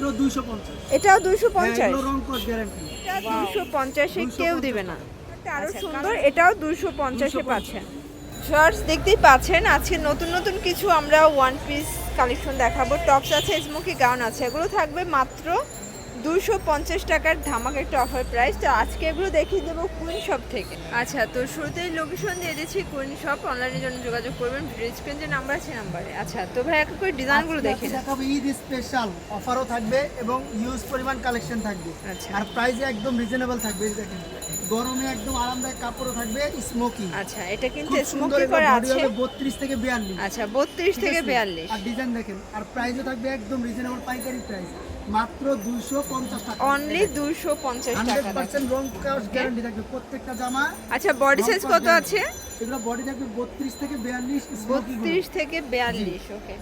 মাত্র দুইশো পঞ্চাশ। এটাও দুশো পঞ্চাশ? এগুলো রং কস গ্যারান্টি এটা দুশো পঞ্চাশে কেউ 250 দিবে না। আরও সুন্দর এটাও দুশো পঞ্চাশে পাচ্ছেন। শর্টস দেখতেই পাচ্ছেন আজকে নতুন নতুন কিছু আমরা ওয়ান পিস কালেকশন দেখাবো। টপস আছে স্মোকি গাউন আছে এগুলো থাকবে মাত্র দুশো পঞ্চাশ টাকার ধামাক একটা অফার প্রাইস। তো আজকে এগুলো দেখিয়ে দেবো কুইন শপ থেকে। আচ্ছা তো শুরুতেই লোকেশন দিয়ে দিচ্ছি কুইন শপ অনলাইনের জন্য যোগাযোগ করবেন। ভিডিও স্ক্রিন যে নাম্বার আছে নাম্বারে আচ্ছা তো ভাই এক করে ডিজাইনগুলো দেখে। দেখাবো ঈদ স্পেশাল অফারও থাকবে এবং ইউজ পরিমাণ কালেকশন থাকবে। আচ্ছা। আর প্রাইসে একদম রিজনেবল থাকবে দেখেন। গরমে একদম আরামদায়ক কাপড়ও থাকবে স্মোকি আচ্ছা এটা কিন্তু স্মোকি করা আছে। বত্রিশ থেকে বিয়াল্লিশ। আচ্ছা বত্রিশ ঠিক থেকে আছে? বিয়াল্লিশ। আর ডিজাইন দেখেন আর প্রাইসও থাকবে একদম রিজনেবল পাইকারি প্রাইস মাত্র দুইশো পঞ্চাশ টাকা। অনলি দুশো পঞ্চাশ হান্ড্রেড টাকা দেখেন। পার্সেন্ট রং কাজ গ্যারান্টি থাকবে প্রত্যেকটা জামা। আচ্ছা বডি সাইজ কত আছে? এগুলো বডি থাকবে বত্রিশ থেকে বিয়াল্লিশ বত্রিশ থেকে বিয়াল্লিশ ওকে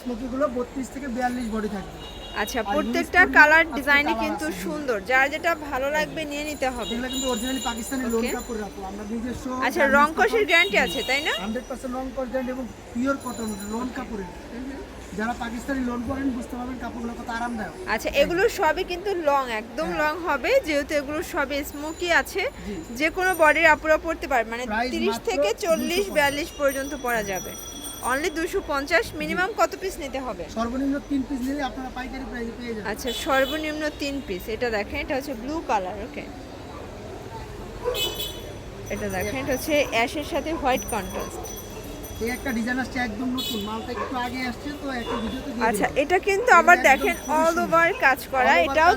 স্মোকি গুলো বত্রিশ থেকে বিয়াল্লিশ বডি থাকবে। আচ্ছা প্রত্যেকটা কালার ডিজাইনই কিন্তু সুন্দর। যার যেটা ভালো লাগবে নিয়ে নিতে হবে। এগুলো কিন্তু অরিজিনালি পাকিস্তানি লোন কাপড় রাখো। আমরা নিজস্ব আচ্ছা রং কষের গ্যারান্টি আছে তাই না? হান্ড্রেড পার্সেন্ট রং কস গ্যারান্টি এবং পিওর কটন লোন কাপড়ের। যারা পাকিস্তানি লোন করেন বুঝতে পারবেন কাপড়গুলো কত আরামদায়ক। আচ্ছা এগুলো সবই কিন্তু লং একদম লং হবে যেহেতু এগুলো সবই স্মোকি আছে। যে কোনো বডির আপুরা পড়তে পারে মানে Price তিরিশ মাত্র থেকে চল্লিশ 250 বিয়াল্লিশ পর্যন্ত পরা যাবে। অনলি দুশো পঞ্চাশ মিনিমাম কত পিস নিতে হবে? সর্বনিম্ন তিন পিস নিলে আপনারা পাইকারি প্রাইসে পেয়ে যাবেন। আচ্ছা সর্বনিম্ন তিন পিস এটা দেখেন এটা হচ্ছে ব্লু কালার ওকে এটা দেখেন এটা হচ্ছে অ্যাশের সাথে হোয়াইট কন্ট্রাস্ট এই একটা ডিজাইন আসছে একদম নতুন মালটা একটু আগে আসছে তো একটা ভিডিওতে দিয়ে আচ্ছা এটা কিন্তু আবার দেখেন অল ওভার কাজ করা এটাও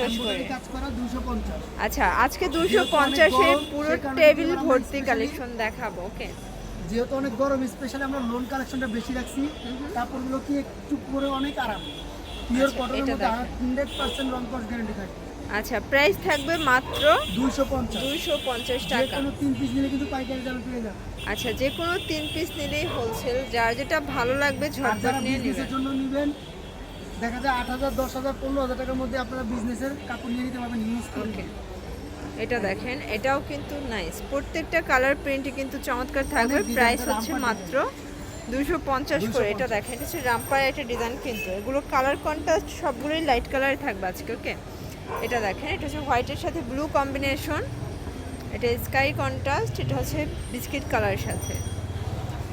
কাজ করা। কাজ করা দুশো পঞ্চাশ। আচ্ছা আজকে দুশো যেহেতু অনেক পঞ্চাশে গরম, পুরো টেবিল ভর্তি কালেকশন দেখাবো ওকে যেহেতু অনেক গরম স্পেশালি আমরা লোন কালেকশনটা বেশি রাখছি কাপড়গুলো কি একটু পরে অনেক আরাম। পিওর আচ্ছা, কটনের মধ্যে। হান্ড্রেড পার্সেন্ট রং কস গ্যারান্টি থাকবে আচ্ছা প্রাইস থাকবে মাত্র দুইশো পঞ্চাশ। দুইশো পঞ্চাশ টাকা। কোনো তিন পিস নিলে কিন্তু পাইকারি দামে পেয়ে যাবে। আচ্ছা যে কোনো তিন পিস নিলেই হোলসেল যার যেটা ভালো লাগবে ঝটপট নিয়ে নেবেন জন্য নেবেন দেখা যায় আট হাজার দশ হাজার পনেরো হাজার টাকার মধ্যে আপনারা বিজনেসের কাপড় নিয়ে নিতে পারবেন ইউজ করে এটা দেখেন এটাও কিন্তু নাইস প্রত্যেকটা কালার প্রিন্টই কিন্তু চমৎকার থাকবে। প্রাইস হচ্ছে মাত্র দুশো পঞ্চাশ করে। এটা দেখেন এটা হচ্ছে রামপার একটা ডিজাইন কিন্তু। এগুলো কালার কন্ট্রাস্ট সবগুলোই লাইট কালারে থাকবে আজকে ওকে এটা দেখেন এটা হচ্ছে হোয়াইটের সাথে ব্লু কম্বিনেশন এটা স্কাই কন্ট্রাস্ট এটা হচ্ছে বিস্কিট কালারের সাথে।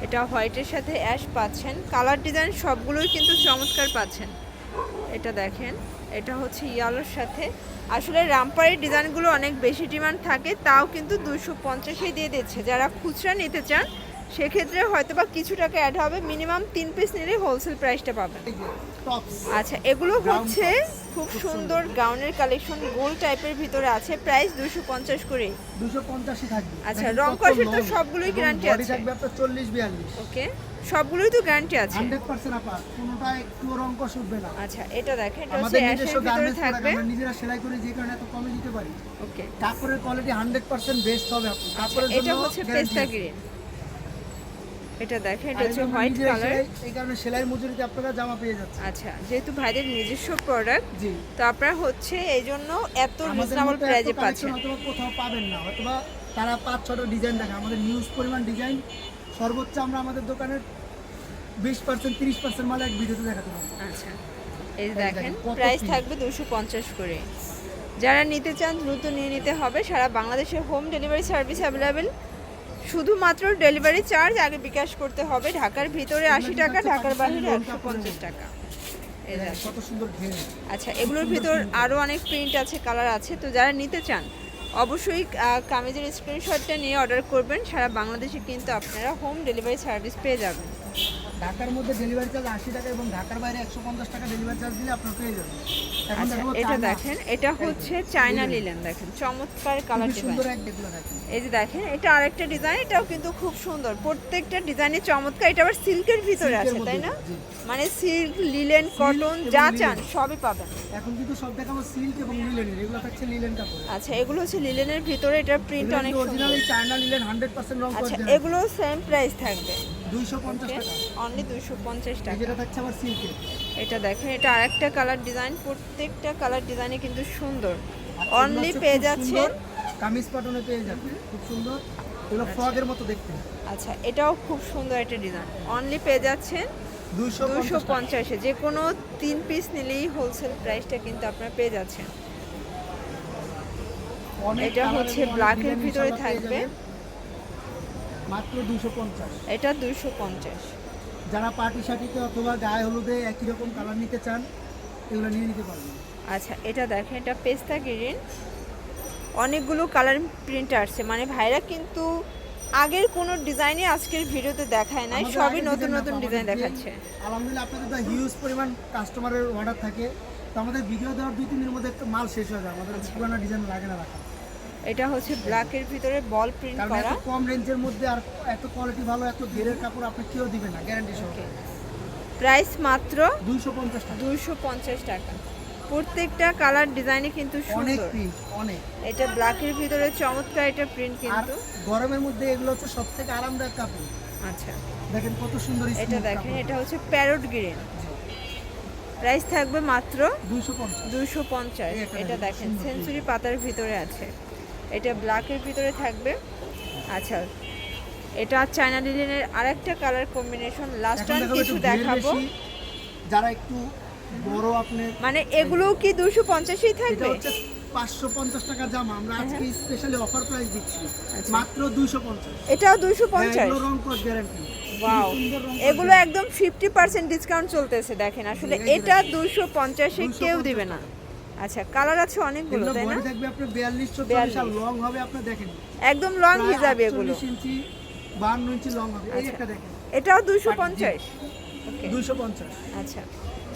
এটা হোয়াইটের সাথে অ্যাশ পাচ্ছেন। কালার ডিজাইন সবগুলোই কিন্তু চমৎকার পাচ্ছেন। এটা দেখেন, এটা হচ্ছে ইয়ালোর সাথে। আসলে রামপারের ডিজাইনগুলো অনেক বেশি ডিমান্ড থাকে, তাও কিন্তু দুশো পঞ্চাশে দিয়ে দিচ্ছে। যারা খুচরা নিতে চান সেক্ষেত্রে হয়তো বা কিছু টাকা অ্যাড হবে মিনিমাম তিন পিস নিলে হোলসেল প্রাইসটা পাবেন। আচ্ছা এগুলো হচ্ছে খুব সুন্দর গাউনের কালেকশন গোল টাইপের ভিতরে আছে প্রাইস দুশো পঞ্চাশ করে দুশো পঞ্চাশই থাকবে। আচ্ছা, রং কষের তো সবগুলোই body আছে। থাকবে আপনার চল্লিশ বিয়াল্লিশ। ওকে সবগুলোই তো গ্যারান্টি আছে। হান্ড্রেড পার্সেন্ট আপা কোনোটা একটু রং কষ উঠবে না। আচ্ছা এটা দেখেন এটা হচ্ছে অ্যাশের ভিতরে থাকবে। আমরা নিজেরা সেলাই করে যে কারণে এত কমে দিতে পারি। ওকে। কাপড়ের কোয়ালিটি হান্ড্রেড পার্সেন্ট বেস্ট হবে আপনি কাপড়ের আচ্ছা, এটা হচ্ছে পেস্তা গ্রিন এটা দেখেন এটা হচ্ছে হোয়াইট কালার এই কারণে সেলাই মজুরিতে আপনারা জামা পেয়ে যাচ্ছেন। আচ্ছা যেহেতু ভাইদের নিজস্ব প্রোডাক্ট জি। তো আপনারা হচ্ছে এই জন্য এত রিজনেবল collection পাচ্ছেন। হয়তো বা কোথাও পাবেন না অথবা তারা পাঁচ ছটা ডিজাইন দেখে আমাদের নিউজ পরিমাণ ডিজাইন সর্বোচ্চ আমরা আমাদের দোকানের বিশ পার্সেন্ট তিরিশ পার্সেন্ট মাল এক ভিডিওতে দেখাতে পারব। আচ্ছা এই দেখেন দেখেন, প্রাইস থাকবে দুশো পঞ্চাশ করে। যারা নিতে চান দ্রুত নিয়ে নিতে হবে। সারা বাংলাদেশে হোম ডেলিভারি সার্ভিস অ্যাভেলেবেল শুধুমাত্র ডেলিভারি চার্জ আগে বিকাশ করতে হবে। ঢাকার ভিতরে আশি টাকা ঢাকার বাইরে একশো পঞ্চাশ টাকা। আচ্ছা এগুলোর ভিতর আরও অনেক প্রিন্ট আছে কালার আছে। তো যারা নিতে চান অবশ্যই কামিজের স্ক্রিনশটটা নিয়ে অর্ডার করবেন। সারা বাংলাদেশে কিন্তু আপনারা হোম ডেলিভারি সার্ভিস পেয়ে যাবেন। ঢাকার মধ্যে ডেলিভারি চার্জ আশি টাকা এবং ঢাকার বাইরে একশো পঞ্চাশ টাকা ডেলিভারি চার্জ দিলে আপনার পেয়ে যাবেন। আচ্ছা এটা দেখেন এটা হচ্ছে চায়না লিলেন দেখেন চমৎকার কালার সুন্দর এই যে দেখেন এটা আরেকটা ডিজাইন এটাও কিন্তু খুব সুন্দর। প্রত্যেকটা ডিজাইনে চমৎকার এটা আবার সিল্কের ভিতরে আছে তাই না? মানে সিল্ক লিলেন কটন যা চান সবই পাবেন। এখন কিন্তু সব দেখাবো সিল্ক এবং লিলেনের এগুলো থাকছে লিলেন কাপড় আচ্ছা এগুলো হচ্ছে লিলেনের ভিতরে এটার প্রিন্ট অনেক সুন্দর। Originally China linen hundred percent রং আচ্ছা এগুলো সেম প্রাইস থাকবে। দুইশো পঞ্চাশ টাকা। অনলি টাকা যেটা থাকছে আবার সিল্কের এটা দেখেন এটা আরেকটা কালার ডিজাইন প্রত্যেকটা কালার ডিজাইনে কিন্তু সুন্দর। অনলি পেয়ে সুন্দর, কামিজ পাটনে পেয়ে যাবেন খুব সুন্দর। এগুলো ফ্রকের মতো দেখতে। আচ্ছা এটাও খুব সুন্দর একটা ডিজাইন অনলি পেয়ে যাচ্ছেন দুশো পঞ্চাশে যে কোনো তিন পিস নিলেই হোলসেল প্রাইসটা কিন্তু আপনারা পেয়ে যাচ্ছেন। এটা হচ্ছে এর ভিতরে থাকবে। মাত্র দুশো পঞ্চাশ। এটা দুশো পঞ্চাশ। যারা পার্টি শার্টিতে অথবা গায়ে হলুদে একই রকম কালার নিতে চান এগুলো নিয়ে নিতে পারবেন। আচ্ছা এটা দেখেন এটা পেস্তা গ্রিন। অনেকগুলো কালার প্রিন্ট আসছে। মানে ভাইরা কিন্তু আগের কোনো ডিজাইনই আজকের ভিডিওতে দেখায় নাই সবই নতুন নতুন ডিজাইন দেখাচ্ছে। আলহামদুলিল্লাহ আপনাদের তো হিউজ পরিমাণ কাস্টমারের অর্ডার থাকে। তো আমাদের ভিডিও দেওয়ার দুই তিন দিনের মধ্যে একটা মাল শেষ হয়ে যায়। আমাদের। পুরানো ডিজাইন লাগে না রাখা। এটা হচ্ছে ব্ল্যাকের ভিতরে বল প্রিন্ট করা। কম রেঞ্জের মধ্যে আর এত কোয়ালিটি ভালো এত ঘেরের কাপড় আপনি কেউ দিবেন না গ্যারান্টি সহ। প্রাইস মাত্র দুইশো পঞ্চাশ টাকা। দুশো পঞ্চাশ টাকা। প্রত্যেকটা কালার ডিজাইনই কিন্তু অনেক প্রিন্ট অনেক। এটা ব্ল্যাকের ভিতরে চমৎকার এটা প্রিন্ট কিন্তু। গরমের মধ্যে এগুলো হচ্ছে সব থেকে আরামদায়ক কাপড়। আচ্ছা। দেখেন কত সুন্দর এটা দেখেন এটা হচ্ছে প্যারট গ্রিন প্রাইস থাকবে মাত্র দুশো পঞ্চাশ। এটা দেখেন, দেখেন সেঞ্চুরি পাতার ভিতরে আছে। এটা ব্ল্যাকের ভিতরে থাকবে। আচ্ছা এটা চায়না লিলেনের আরেকটা কালার কম্বিনেশন লাস্ট টাইম কিছু দেখাবো। যারা একটু বড় আপনি মানে এগুলোও কি দুশো পঞ্চাশই এটা থাকবে? হচ্ছে পাঁচশো পঞ্চাশ টাকা জামা। আমরা আজকে স্পেশালি অফার প্রাইস দিচ্ছি। হ্যাঁ, আচ্ছা। মাত্র দুইশো পঞ্চাশ। এটাও দুশো পঞ্চাশ? রং কোড গ্যারান্টি ওয়াও এগুলো একদম ফিফটি পার্সেন্ট ডিসকাউন্ট চলতেছে দেখেন। আসলে এটা দেখেন। দুশো পঞ্চাশে 250 কেউ দিবে না। আচ্ছা কালার আছে অনেকগুলো তাই না? বিয়াল্লিশ চল্লিশ আর লং হবে আপনার দেখেন। একদম লং হিসাবে এগুলো। 48 ইঞ্চি বান্ন ইঞ্চি লং হবে। এই আচ্ছা। একটা দেখেন। এটাও দুশো পঞ্চাশ? ওকে দুইশো পঞ্চাশ। আচ্ছা।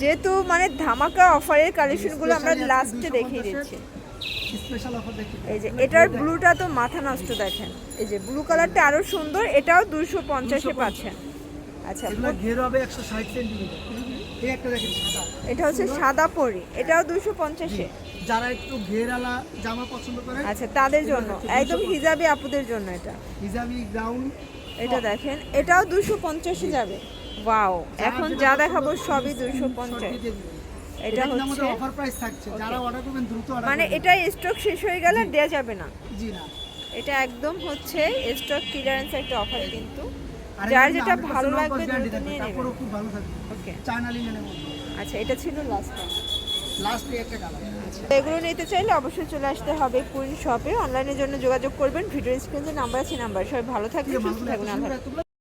যেহেতু মানে ধামাকা অফারের কালেকশনগুলো আমরা লাস্টে দেখিয়ে দিচ্ছি। স্পেশাল অফার দেখি এই যে এটার ব্লুটা তো মাথা নষ্ট দেখেন। এই যে ব্লু কালারটা আরও সুন্দর এটাও দুশো পঞ্চাশে। পাচ্ছেন। আচ্ছা। ঘের হবে একশো ষাট সেন্টিমিটার। এই একটা দেখেন সাদা। এটা হচ্ছে সাদা পরি এটাও দুশো পঞ্চাশে যারা একটু ঘেরালা জামা পছন্দ করে আচ্ছা তাদের জন্য একদম 250 হিজাবি আপুদের জন্য এটা। হিজাবি গ্রাউন্ড এটা দেখেন এটাও দুশো পঞ্চাশে যাবে। ওয়াও এখন যা দেখাবো সবই দুশো পঞ্চাশ। এটা হচ্ছে অফার প্রাইস থাকছে। যারা অর্ডার করবেন দ্রুত অর্ডার মানে এটা স্টক শেষ হয়ে গেলে দেওয়া যাবে না। জি না। এটা একদম হচ্ছে স্টক ক্লিয়ারেন্স একটা অফার কিন্তু। যার যেটা ভালো লাগবে দ্রুত নিয়ে নেবেন খুব ভালো থাকবে ওকে। চায়না লিনেনের আচ্ছা এটা ছিল লাস্ট লাস্ট একটা কালার এগুলো নিতে চাইলে অবশ্যই চলে আসতে হবে কুইন শপে। অনলাইনের জন্য যোগাযোগ করবেন ভিডিও স্ক্রিনে নাম্বার আছে নাম্বার সবাই ভালো থাকবে সুস্থ থাকবেন।